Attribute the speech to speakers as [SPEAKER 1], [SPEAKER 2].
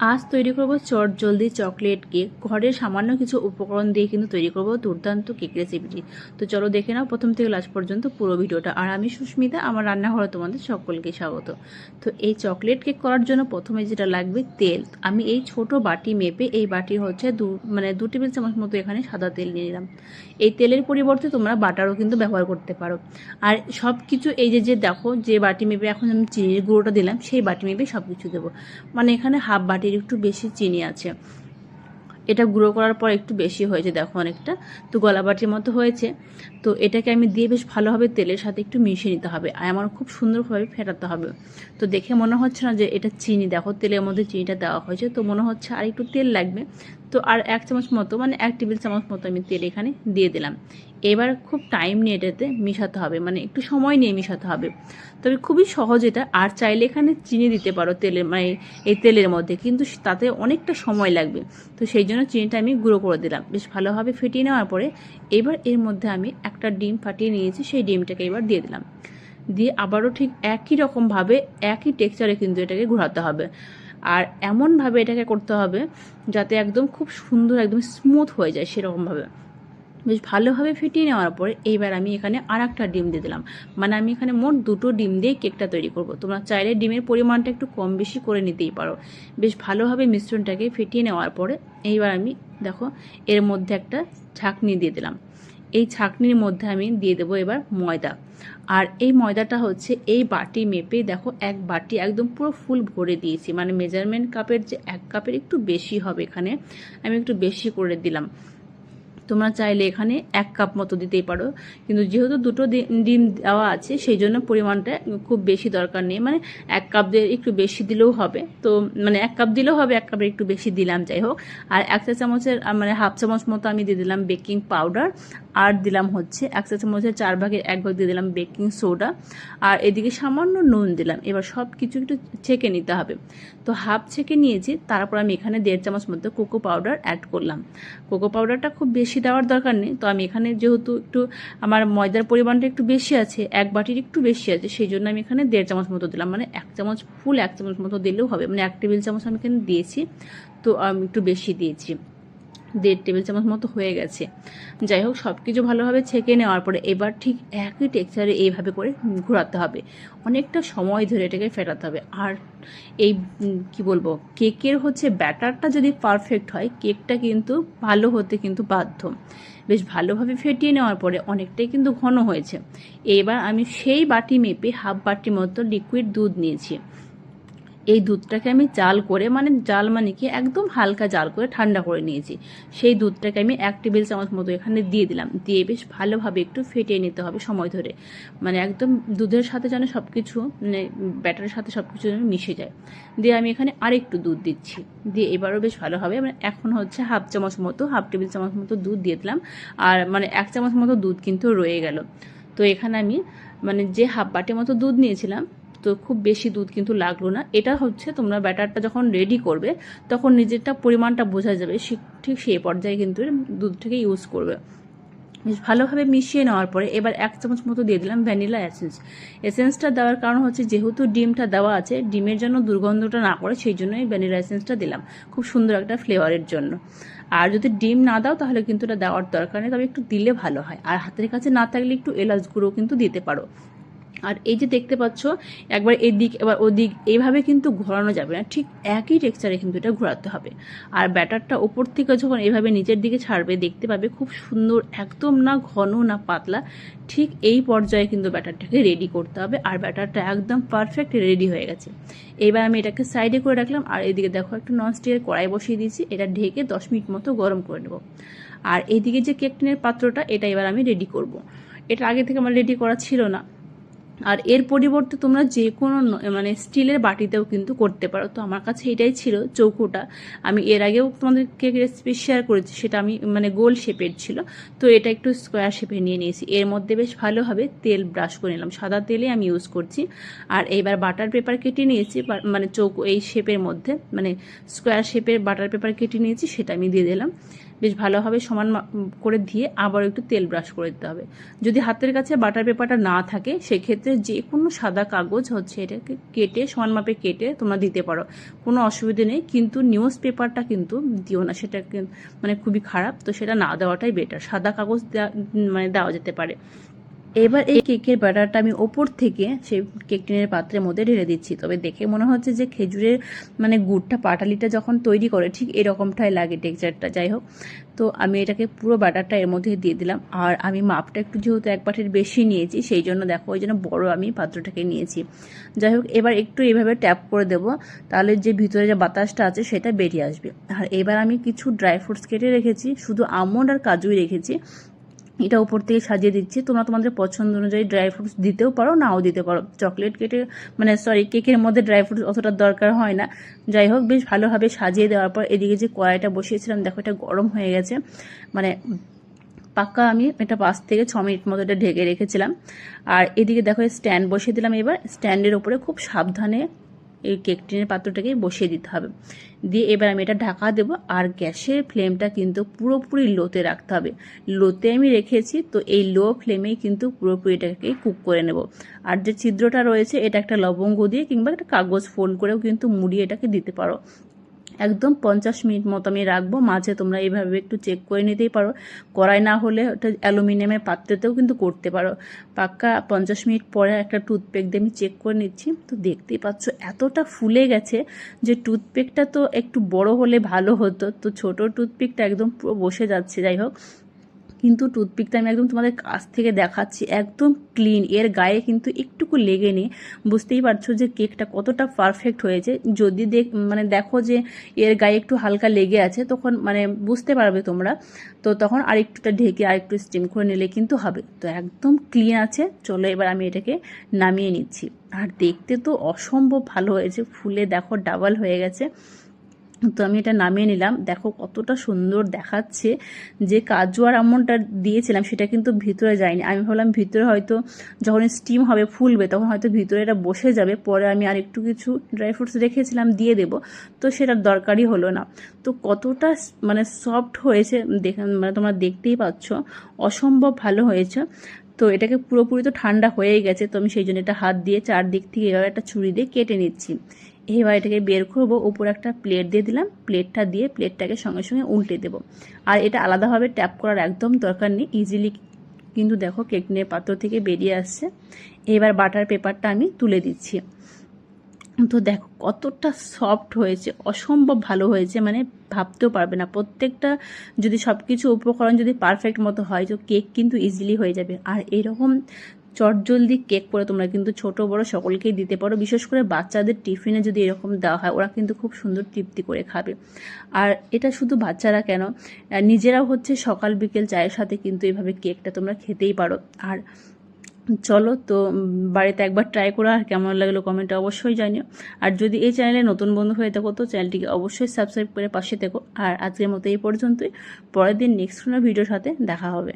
[SPEAKER 1] আজ তৈরি করব চট জলদি চকলেট কেক। ঘরের সামান্য কিছু উপকরণ দিয়ে কিন্তু তৈরি করব দুর্দান্ত কেক রেসিপিটি তো চলো দেখে নাও প্রথম থেকে লাস্ট পর্যন্ত পুরো ভিডিওটা। আর আমি সুস্মিতা, আমার রান্নাঘরে তোমাদের সকলকে স্বাগত। তো এই চকলেট কেক করার জন্য প্রথমে যেটা লাগবে তেল। আমি এই ছোট বাটি মেপে এই বাটি হচ্ছে দু মানে দু টেবিল চামচ মতো এখানে সাদা তেল নিয়ে নিলাম। এই তেলের পরিবর্তে তোমরা বাটারও কিন্তু ব্যবহার করতে পারো। আর সব কিছু এই যে যে দেখো যে বাটি মেপে এখন আমি চিনির গুঁড়োটা দিলাম, সেই বাটি মেপে সব কিছু দেবো। মানে এখানে হাফ বাটির একটু বেশি চিনি আছে। এটা গুঁড়ো করার পর একটু বেশি হয়েছে, দেখো অনেকটা। তো গলাবাটির মতো হয়েছে। তো এটাকে আমি দিয়ে বেশ ভালোভাবে তেলের সাথে একটু মিশিয়ে নিতে হবে আর আমার খুব সুন্দরভাবে ফেটাতে হবে। তো দেখে মনে হচ্ছে না যে এটা চিনি, দেখো তেলের মধ্যে চিনিটা দেওয়া হয়েছে। তো মনে হচ্ছে আর একটু তেল লাগবে। তো আর এক চামচ মতো মানে এক টেবিল চামচ মতো আমি তেল এখানে দিয়ে দিলাম। এবার খুব টাইম নিয়ে এটাতে মিশাতে হবে মানে একটু সময় নিয়ে মিশাতে হবে। তবে খুবই সহজ এটা, আর চাইলে এখানে চিনি দিতে পারো তেলের মানে এই তেলের মধ্যে, কিন্তু তাতে অনেকটা সময় লাগবে। তো সেই জন্য চিনিটা আমি গুঁড়ো করে দিলাম। বেশ ভালোভাবে ফেটিয়ে নেওয়ার পরে এবার এর মধ্যে আমি একটা ডিম ফাটিয়ে নিয়েছি, সেই ডিমটাকে এবার দিয়ে দিলাম। দিয়ে আবারও ঠিক একই রকমভাবে একই টেক্সচারে কিন্তু এটাকে ঘোরাতে হবে। আর এমনভাবে এটাকে করতে হবে যাতে একদম খুব সুন্দর, একদম স্মুথ হয়ে যায় সেরকমভাবে। বেশ ভালোভাবে ফেটিয়ে নেওয়ার পরে এইবার আমি এখানে আর একটা ডিম দিয়ে দিলাম। মানে আমি এখানে মোট দুটো ডিম দিয়ে কেকটা তৈরি করব। তোমরা চাইলে ডিমের পরিমাণটা একটু কম বেশি করে নিতেই পারো। বেশ ভালোভাবে মিশ্রণটাকে ফেটিয়ে নেওয়ার পরে এইবার আমি, দেখো, এর মধ্যে একটা ছাঁকনি দিয়ে দিলাম। এই ছাঁকনির মধ্যে আমি দিয়ে দেবো এবার ময়দা। আর এই ময়দাটা হচ্ছে এই বাটি মেপে দেখো এক বাটি একদম পুরো ফুল ভরে দিয়েছি। মানে মেজারমেন্ট কাপের যে এক কাপের একটু বেশি হবে এখানে, আমি একটু বেশি করে দিলাম। তোমরা চাইলে এখানে এক কাপ মতো দিতেই পারো। কিন্তু যেহেতু দুটো ডিম দেওয়া আছে সেই জন্য পরিমাণটা খুব বেশি দরকার নেই। মানে এক কাপ দিয়ে একটু বেশি দিলেও হবে। তো মানে এক কাপ দিলেও হবে, এক কাপের একটু বেশি দিলাম, যাই হোক। আর এক চা চামচের মানে হাফ চামচ মতো আমি দিয়ে দিলাম বেকিং পাউডার। আর দিলাম হচ্ছে এক চা চামচের চার ভাগের এক ভাগ দিয়ে দিলাম বেকিং সোডা। আর এদিকে সামান্য নুন দিলাম। এবার সব কিছু একটু ছেঁকে নিতে হবে। তো হাফ ছেঁকে নিয়েছি, তারপর আমি এখানে দেড় চামচ মতো কোকো পাউডার অ্যাড করলাম। কোকো পাউডারটা খুব বেশি দেওয়ার দরকার নেই। তো আমি এখানে যেহেতু একটু আমার ময়দার পরিমাণটা একটু বেশি আছে, এক বাটির একটু বেশি আছে, সেই জন্য আমি এখানে দেড় চামচ মতো দিলাম। মানে এক চামচ ফুল, এক চামচ মতো দিলেও হবে। মানে এক টেবিল চামচ আমি এখানে দিয়েছি। তো, আমি, একটু বেশি দিয়েছি। দেড় টেবিল চামচ মতো হয়ে গেছে। যাই হোক সব কিছু ভালোভাবে ছেঁকে নেওয়ার পরে এবার ঠিক একই টেক্সচারে এইভাবে করে ঘোরাতে হবে। অনেকটা সময় ধরে এটাকে ফেটাতে হবে। আর এই কি বলব, কেকের হচ্ছে ব্যাটারটা যদি পারফেক্ট হয়, কেকটা কিন্তু ভালো হতে কিন্তু বাধ্য। বেশ ভালোভাবে ফেটিয়ে নেওয়ার পরে অনেকটাই কিন্তু ঘন হয়েছে। এবার আমি সেই বাটি মেপে হাফ বাটি মতো লিকুইড দুধ নিয়েছি। এই দুধটাকে আমি জাল করে মানে জাল মানে কি, একদম হালকা জাল করে ঠান্ডা করে নিয়েছি। সেই দুধটাকে আমি এক টেবিল চামচ মতো এখানে দিয়ে দিলাম। দিয়ে বেশ ভালোভাবে একটু ফেটিয়ে নিতে হবে সময় ধরে। মানে একদম দুধের সাথে যেন সব কিছু মানে ব্যাটারের সাথে সব কিছু যেন মিশে যায়। দিয়ে আমি এখানে আরেকটু দুধ দিচ্ছি। দিয়ে এবারও বেশ ভালোভাবে মানে এখন হচ্ছে হাফ চামচ মতো, হাফ টেবিল চামচ মতো দুধ দিয়ে দিলাম। আর মানে এক চামচ মতো দুধ কিন্তু রয়ে গেল। তো এখানে আমি মানে যে হাফ বাটির মতো দুধ নিয়েছিলাম তো খুব বেশি দুধ কিন্তু লাগল না। এটা হচ্ছে তোমরা ব্যাটারটা যখন রেডি করবে, তখন নিজেরটা পরিমাণটা বোঝা যাবে। ঠিক সেই পর্যায়ে কিন্তু দুধটাকে ইউজ করবে। বেশ ভালোভাবে মিশিয়ে নেওয়ার পরে এবার এক চামচ মতো দিয়ে দিলাম ভ্যানিলা এসেন্স এসেন্সটা দেওয়ার কারণ হচ্ছে যেহেতু ডিমটা দেওয়া আছে, ডিমের জন্য দুর্গন্ধটা না করে সেই জন্যই ভ্যানিলা এসেন্সটা দিলাম। খুব সুন্দর একটা ফ্লেভারের জন্য। আর যদি ডিম না দাও তাহলে কিন্তু এটা দেওয়ার দরকার নেই, তবে একটু দিলে ভালো হয়। আর হাতের কাছে না থাকলে একটু এলাচ গুঁড়ো কিন্তু দিতে পারো। আর এই যে দেখতে পাচ্ছ, একবার এদিক, এবার ওদিক এইভাবে কিন্তু ঘোরানো যাবে না। ঠিক একই টেক্সচারে কিন্তু এটা ঘোরাতে হবে। আর ব্যাটারটা ওপর থেকে যখন এইভাবে নিচের দিকে ছাড়বে, দেখতে পাবে খুব সুন্দর, একদম না ঘন, না পাতলা, ঠিক এই পর্যায়ে কিন্তু ব্যাটারটাকে রেডি করতে হবে। আর ব্যাটারটা একদম পারফেক্ট রেডি হয়ে গেছে। এবার আমি এটাকে সাইডে করে রাখলাম। আর এদিকে দেখো একটা ননস্টিকের কড়াই বসিয়ে দিয়েছি। এটা ঢেকে দশ মিনিট মতো গরম করে নেব। আর এইদিকে যে কেক টিনের পাত্রটা, এটা এবার আমি রেডি করব। এটা আগে থেকে আমার রেডি করা ছিল না। আর এর পরিবর্তে তোমরা যে কোনো মানে স্টিলের বাটিতেও কিন্তু করতে পারো। তো আমার কাছে এটাই ছিল চৌকোটা। আমি এর আগেও তোমাদেরকে রেসিপি শেয়ার করেছি, সেটা আমি মানে গোল শেপের ছিল। তো এটা একটু স্কোয়ার শেপে নিয়ে নিয়েছি। এর মধ্যে বেশ ভালোভাবে তেল ব্রাশ করে নিলাম। সাদা তেলে আমি ইউজ করছি। আর এইবার বাটার পেপার কেটে নিয়েছি মানে চৌকো, এই শেপের মধ্যে মানে স্কোয়ার শেপের বাটার পেপার কেটে নিয়েছি, সেটা আমি দিয়ে দিলাম। বেশ ভালোভাবে সমান করে দিয়ে আবার একটু তেল ব্রাশ করে দিতে হবে। যদি হাতের কাছে বাটার পেপারটা না থাকে, সেক্ষেত্রে যে কোনো সাদা কাগজ হচ্ছে এটাকে কেটে, সমান মাপে কেটে তোমরা দিতে পারো। কোনো অসুবিধে নেই, কিন্তু নিউজ পেপারটা কিন্তু দিও না, সেটা মানে খুবই খারাপ, তো সেটা না দেওয়াটাই বেটার সাদা কাগজ মানে দেওয়া যেতে পারে। এবার এই কেকের ব্যাটারটা আমি ওপর থেকে সেই কেক টিনের পাত্রের মধ্যে ঢেলে দিচ্ছি। তবে দেখে মনে হচ্ছে যে খেজুরের মানে গুড়টা, পাটালিটা যখন তৈরি করে, ঠিক এরকমটাই লাগে টেক্সচারটা। যাই হোক, তো আমি এটাকে পুরো ব্যাটারটা এর মধ্যে দিয়ে দিলাম। আর আমি মাপটা একটু যেহেতু এক বাটির বেশি নিয়েছি, সেই জন্য দেখো ওই জন্য বড় আমি পাত্রটাকে নিয়েছি। যাই হোক, এবার একটু এইভাবে ট্যাপ করে দেব, তাহলে যে ভিতরে যে বাতাসটা আছে সেটা বেরিয়ে আসবে। আর এবার আমি কিছু ড্রাই ফ্রুটস কেটে রেখেছি, শুধু আমন্ড আর কাজুই রেখেছি। এটা উপর থেকে সাজিয়ে দিচ্ছি। তোমরা তোমাদের পছন্দ অনুযায়ী ড্রাই ফ্রুটস দিতেও পারো, নাও দিতে পারো। চকলেট কেটে মানে সরি কেকের মধ্যে ড্রাই ফ্রুটস অতটা দরকার হয় না। যাই হোক, বেশ ভালোভাবে সাজিয়ে দেওয়ার পর এদিকে যে কড়াইটা বসিয়েছিলাম, দেখো এটা গরম হয়ে গেছে। মানে পাক্কা আমি এটা পাঁচ থেকে ছ মিনিট মতো এটা ঢেকে রেখেছিলাম। আর এদিকে দেখো স্ট্যান্ড বসিয়ে দিলাম। এবার স্ট্যান্ডের উপরে খুব সাবধানে এই কেক টিনের পাত্রটাকে বসিয়ে দিতে হবে। দিয়ে এবার আমি এটা ঢাকা দেবো আর গ্যাসের ফ্লেমটা কিন্তু পুরোপুরি লোতে রাখতে হবে। লোতে আমি রেখেছি, তো এই লো ফ্লেমেই কিন্তু পুরোপুরি এটাকে কুক করে নেব। আর যে ছিদ্রটা রয়েছে, এটা একটা লবঙ্গ দিয়ে কিংবা একটা কাগজ ফোল্ড করেও কিন্তু মুড়িয়ে এটাকে দিতে পারো। একদম পঞ্চাশ মিনিট মতো আমি রাখব। মাঝে তোমরা এইভাবে একটু চেক করে নিতেই পারো। কড়াই না হলে ওটা অ্যালুমিনিয়ামের পাত্রেতেও কিন্তু করতে পারো। পাক্কা পঞ্চাশ মিনিট পরে একটা টুথপেক দিয়ে আমি চেক করে নিচ্ছি। তো দেখতেই পাচ্ছ, এতটা ফুলে গেছে যে টুথপেকটা তো একটু বড় হলে ভালো হতো। তো ছোট টুথপিকটা একদম পুরো বসে যাচ্ছে। যাই হোক কিন্তু টুথপিকটা আমি একদম তোমাদের কাছ থেকে দেখাচ্ছি, একদম ক্লিন এর গায়ে কিন্তু একটুকু লেগে নেই। বুঝতেই পারছ যে কেকটা কতটা পারফেক্ট হয়েছে। যদি দেখ মানে দেখো যে এর গায়ে একটু হালকা লেগে আছে, তখন মানে বুঝতে পারবে তোমরা। তো তখন আরেকটুটা ঢেকে আরেকটু স্টিম করে নিলে কিন্তু হবে। তো একদম ক্লিন আছে। চলো এবার আমি এটাকে নামিয়ে নিচ্ছি। আর দেখতে তো অসম্ভব ভালো হয়েছে। ফুলে দেখো ডাবল হয়ে গেছে। তো আমি এটা নামিয়ে নিলাম। দেখো কতটা সুন্দর দেখাচ্ছে যে কাজু আর আমনটা দিয়েছিলাম, সেটা কিন্তু ভিতরে যায়নি। আমি ভাবলাম ভিতরে হয়তো যখন স্টিম হবে, ফুলবে, তখন হয়তো ভিতরে এটা বসে যাবে। পরে আমি আর একটু কিছু ড্রাই ফ্রুটস রেখেছিলাম, দিয়ে দেব। তো সেটার দরকারই হলো না। তো কতটা মানে সফট হয়েছে মানে তোমরা দেখতেই পাচ্ছ। অসম্ভব ভালো হয়েছে। তো এটাকে পুরোপুরি তো ঠান্ডা হয়েই গেছে, তো আমি সেই জন্য এটা হাত দিয়ে চারদিক থেকে এভাবে একটা ছুরি দিয়ে কেটে নিচ্ছি। এবার এটাকে বের করব, উপরে একটা প্লেট দিয়ে দিলাম প্লেটটা দিয়ে প্লেটটাকে সঙ্গে সঙ্গে উল্টে দেবো। আর এটা আলাদাভাবে ট্যাপ করার একদম দরকার নেই ইজিলি কিন্তু দেখো কেক নিয়ে পাত্র থেকে বেরিয়ে আসছে। এবার বাটার পেপারটা আমি তুলে দিচ্ছি। তো দেখো কতটা সফট হয়েছে, অসম্ভব ভালো হয়েছে মানে ভাবতেও পারবে না। প্রত্যেকটা যদি সব কিছু উপকরণ যদি পারফেক্ট মতো হয়, তো কেক কিন্তু ইজিলি হয়ে যাবে। আর এরকম চটজলদি কেক করে তোমরা কিন্তু ছোট, বড় সকলকেই দিতে পারো। বিশেষ করে বাচ্চাদের টিফিনে যদি এরকম দেওয়া হয়, ওরা কিন্তু খুব সুন্দর তৃপ্তি করে খাবে। আর এটা শুধু বাচ্চারা কেন? নিজেরাও হচ্ছে সকাল, বিকেল চায়ের সাথে কিন্তু এভাবে কেকটা তোমরা খেতেই পারো। আর চলো তো বাড়িতে একবার ট্রাই করো, আর কেমন লাগল কমেন্টে অবশ্যই জানিও। আর যদি এই চ্যানেলে নতুন বন্ধু হয়ে থাকো, তো চ্যানেলটিকে অবশ্যই সাবস্ক্রাইব করে পাশে থেকো। আর আজকের মতো এই পর্যন্তই। পরের দিন নেক্সট কোনো ভিডিওর সাথে দেখা হবে।